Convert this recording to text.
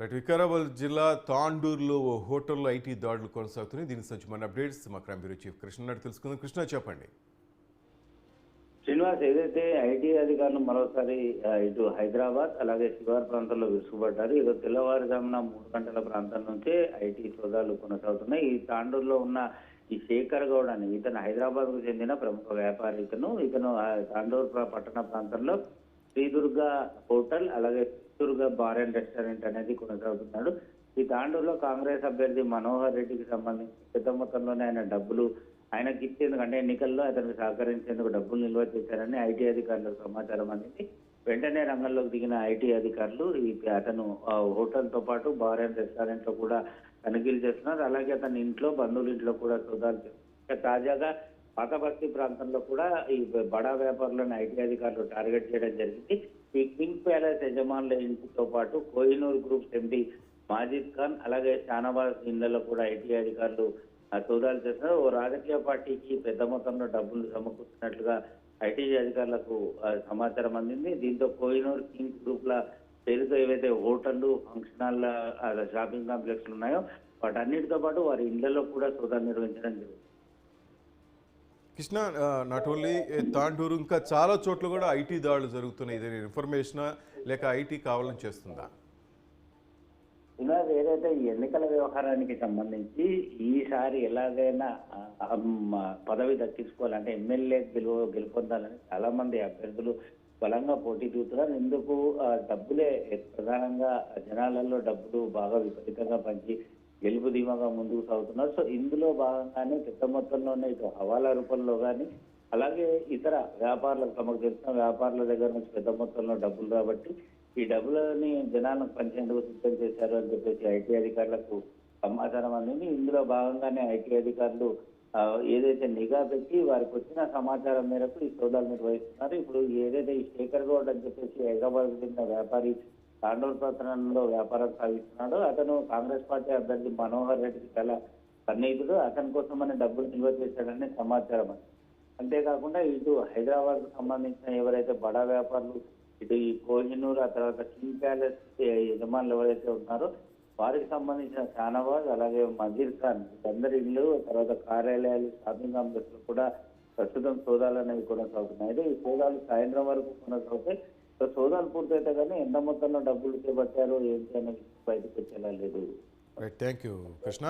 Right Vikarabad జిల్లా తాండూరులో ఓ హోటల్లో IT దాడులు కొనసాగుతున్నాయి. దీనికి సంబంధించి మన అప్డేట్స్ మా క్రైమ్ బ్యూరో చీఫ్ కృష్ణ తెలుసుకుందాం. కృష్ణ చెప్పండి. శ్రీనివాస్ ఏదైతే ఐటీ అధికారులు మరోసారి ఇటు హైదరాబాద్ అలాగే శివార్ ప్రాంతంలో విసుగుపడ్డారు ఈరోజు తెల్లవారుజామున మూడు గంటల ప్రాంతం నుంచే ఐటీ సోదాలు కొనసాగుతున్నాయి. ఈ తాండూరులో ఉన్న ఈ శేఖర్ గౌడ్ అని ఇతను హైదరాబాద్కు చెందిన ప్రముఖ వ్యాపారి ఇతను ఇతను తాండూరు పట్టణ ప్రాంతంలో శ్రీదుర్గ హోటల్ అలాగే దుర్గా బార్ అండ్ రెస్టారెంట్ అనేది కొనసాగుతున్నాడు. ఈ తాండూరులో కాంగ్రెస్ అభ్యర్థి మనోహర్ రెడ్డికి సంబంధించి పెద్ద మొత్తంలోనే ఆయన డబ్బులు ఆయనకి ఇచ్చేందుకు అంటే ఎన్నికల్లో అతనికి సహకరించేందుకు డబ్బులు నిల్వ చేశారని ఐటీ అధికారులకు సమాచారం అందింది. వెంటనే రంగంలోకి దిగిన ఐటీ అధికారులు అతను హోటల్తో పాటు బార్ అండ్ రెస్టారెంట్లో కూడా తనిఖీలు చేస్తున్నారు. అలాగే అతని ఇంట్లో బంధువుల ఇంట్లో కూడా సోదాలు చేస్తున్నారు. తాజాగా పాత ప్రాంతంలో కూడా ఈ బడా వ్యాపారులను ఐటీ అధికారులు టార్గెట్ చేయడం జరిగింది. ఈ కింగ్ ప్యాలెస్ యజమానుల ఇంటితో పాటు కోహినూర్ గ్రూప్స్ ఎంపీ మాజిద్ ఖాన్ అలాగే షానవాజ్ ఇళ్ళలో కూడా ఐటీ అధికారులు ఆ, సోదాలు చేస్తున్నారు ఓ రాజకీయ పార్టీకి పెద్ద మొత్తంలో డబ్బులు సమకూర్చినట్లుగా ఐటీ అధికారులకు సమాచారం అందింది. దీంతో కోహినూర్ కింగ్ గ్రూప్ల పేరుతో ఏవైతే హోటళ్ళు ఫంక్షన్ హాల్ షాపింగ్ కాంప్లెక్స్లు ఉన్నాయో వాటన్నిటితో పాటు వారి ఇళ్ళలో కూడా సోదాలు నిర్వహించడం జరుగుతుంది. కృష్ణ నాట్ ఓన్లీ తాండూరు ఇంకా చాలా చోట్ల కూడా ఐటీ దాడులు జరుగుతున్నాయి. ఇది ఇన్ఫర్మేషన్ లేక ఐటీ కావాలని చేస్తుందా? ఇలా ఏదైతే ఈ ఎన్నికల వ్యవహారానికి సంబంధించి ఈసారి ఎలాగైనా పదవి దక్కించుకోవాలంటే ఎమ్మెల్యే గెలువ గెలుపొందాలని చాలా మంది అభ్యర్థులు బలంగా పోటీ దిగుతున్నారు ఇందుకు డబ్బులే ప్రధానంగా జనాలలో డబ్బులు బాగా విపరీతంగా పంచి గెలుపు ధీమాగా ముందుకు సాగుతున్నారు. సో ఇందులో భాగంగానే పెద్ద మొత్తంలోనే ఇటు హవాలా రూపంలో కానీ అలాగే ఇతర వ్యాపారులకు తమకు తెలిసిన వ్యాపారుల దగ్గర నుంచి పెద్ద మొత్తంలో డబ్బులు కాబట్టి ఈ డబ్బులని జనాలకు పంచేందుకు సిద్ధం చేశారు అని చెప్పేసి ఐటీ అధికారులకు సమాచారం అందింది. ఇందులో భాగంగానే ఐటీ అధికారులు ఏదైతే నిఘా పెట్టి వారికి వచ్చిన సమాచారం మేరకు ఈ సోదాలు నిర్వహిస్తున్నారు. ఇప్పుడు ఏదైతే ఈ శేఖర్ గౌడ్ అని చెప్పేసి హైదరాబాద్ చెందిన వ్యాపారి తాండూరు పట్టణంలో వ్యాపారం సాగిస్తున్నాడు. అతను కాంగ్రెస్ పార్టీ అభ్యర్థి మనోహర్ రెడ్డికి చాలా సన్నిహితుడు. అతని కోసం మన డబ్బులు నిల్వ చేశాడని సమాచారం. అంతేకాకుండా ఇటు హైదరాబాద్కు సంబంధించిన ఎవరైతే బడా వ్యాపారులు ఇటు ఈ కోహినూర్ ఆ తర్వాత కింగ్ ప్యాలెస్ యజమానులు ఎవరైతే ఉన్నారో వారికి సంబంధించిన షానవాజ్ అలాగే మజీర్ ఖాన్ అందరి ఇల్లు తర్వాత కార్యాలయాలు షాపింగ్ కాంప్లెక్స్ కూడా ప్రస్తుతం సోదాలు అనేవి కొనసాగుతున్నాయి. ఈ సోదాలు సాయంత్రం వరకు కొనసాగుతాయి సో సోదాలు పూర్తయితే కానీ ఎంత మొత్తంలో డబ్బులు చేపట్టారో ఏంటి అనేది బయటకు వచ్చేలా లేదు. Thank you Krishna